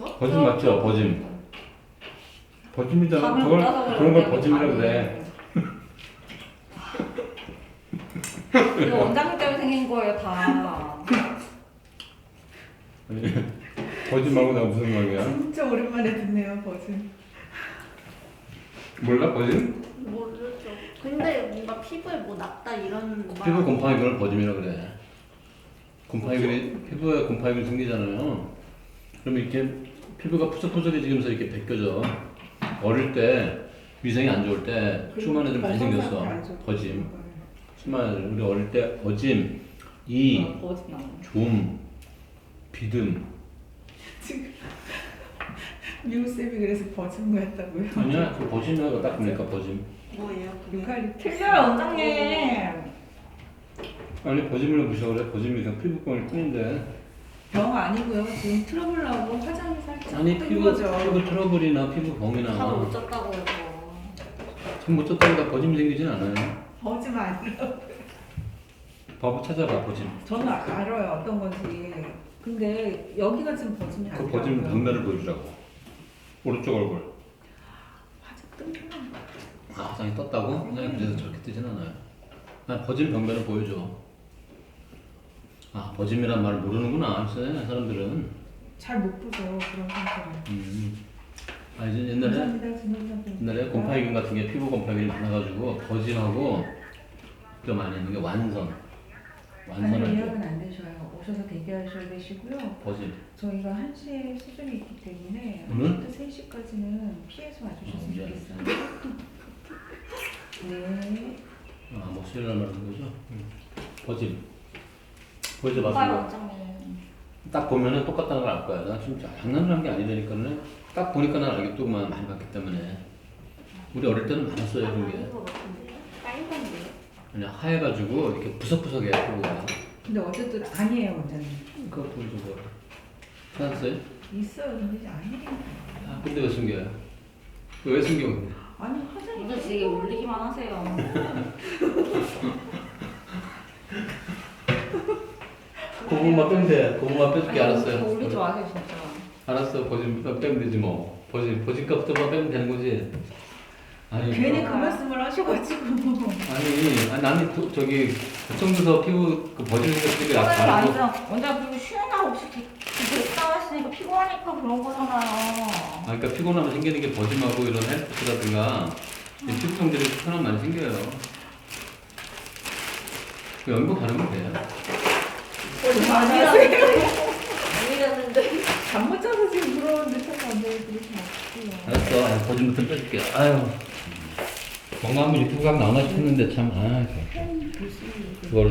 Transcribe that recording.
거? 버짐 맞죠? 버짐. 버짐이잖아. 따서 그런 걸 그런데 버짐이라고. 그래. 이거 원장님 때문에 생긴 거예요 다. 아니, 버짐하고 내가 무슨 관계야? 진짜 오랜만에 듣네요 버즈. 몰라 버짐? 모르죠. 근데 뭔가 피부에 뭐 났다 이런 말. 피부 곰팡이균을 버짐이라고 그래. 곰팡이균이 피부에 곰팡이균 생기잖아요. 그럼 이렇게 피부가 푸석푸석해지면서 이렇게 벗겨져. 어릴 때 위생이 안 좋을 때 추만 애들 많이 생겼어. 버짐. 추만 애들 우리 어릴 때 버짐, 이, 어, 나오네. 좀, 비듬. 지금 미우 쌤이 그래서 버즈인 거였다고요. 아니야 그 버짐이라고 딱 보니까 버짐. 뭐예요? 유칼립 틀려요 원장님. 아니 버짐을 무시하고 그래. 버짐이 그냥 피부병일 뿐인데. 병 아니고요. 지금 트러블 나고 화장이 살짝 아니 뜬 피부 거죠. 피부 트러블이나 피부 병이나 잠을 못 잤다고요. 잠못 잤다고 다 버짐 생기진 않아요. 버즈 아니라. 바보 찾아봐 버짐. 저는 아- 알아요 어떤 건지. 근데 여기가 지금 버즈이 그 아니라고요. 버짐 병면을 보여주라고. 오른쪽 얼굴. 화장 뜬 거. 아 화장이 떴다고? 화장이 그래서 저렇게 뜨진 않아요. 나 버짐 병면을 보여줘. 아 버짐이란 말을 모르는구나. 글쎄 사람들은. 잘 못 보죠 그런 상태는. 음. 아 이제 옛날에 감사합니다. 옛날에 곰팡이균 같은 게 피부 곰팡이균이 많아가지고 버짐하고 또 많이 있는 게 완선. 아니 완선을 예약은 안 되셔요. 오셔서 대기하셔야 되시고요. 버짐. 저희가 1시에 수준이 있기 때문에 오늘? 오늘부터 3시까지는 피해서 와주셨으면 어. 좋겠어요. 네. 아 목소리를 말하는 거죠? 음. 버짐. 맞은 거. 원장님. 딱 보면은 똑같다는 걸 알 거야. 나 진짜 장난을 한 게 아니라니까는 딱 보니까 난 알겠더구만 많이 봤기 때문에. 우리 어릴 때는 많았어요 그런 게. 아닌 것 같은데요? 빨간데요? 그냥 하얘가지고 이렇게 부석부석해 피부가. 근데 어쨌든 아니에요 원장님. 그거 보여줘봐. 찾았어요? 있어요 근데 이제 아니에요. 아 근데 왜 숨겨요? 그거 왜 숨겨? 아니 화장이 오늘 되게 올리기만 하세요. 고구마 빼면 돼. 고구마 빼줄게 알았어요. 저 올리지 마세요 진짜. 알았어. 버짐 빼면 되지 뭐. 버짐 버짐값부터만 빼면 되는 거지. 아니. 괜히 그 말씀을 하셔가지고 아니, 아니 나는 그, 저기 구청에서 피부 그 버짐 같은 게 원장님 나타나고 아니죠. 원장 그리고 쉬는 날 없이 됐다 하시니까 피곤하니까 그런 거잖아요. 아, 그러니까 피곤하면 생기는 게 버짐하고 이런 헬스라든가 이 피부통들이 피곤하면 많이 생겨요. 그 연고 바르면 돼요. 아니라는데. 잠못 자서 지금 물어보는데 자꾸 안 돼요. 그러지 마세요. 알았어. 아, 버짐부터 빼줄게. 아유. 뭔가 한번 유튜브 각 나오나 싶었는데 참, 아, 그거를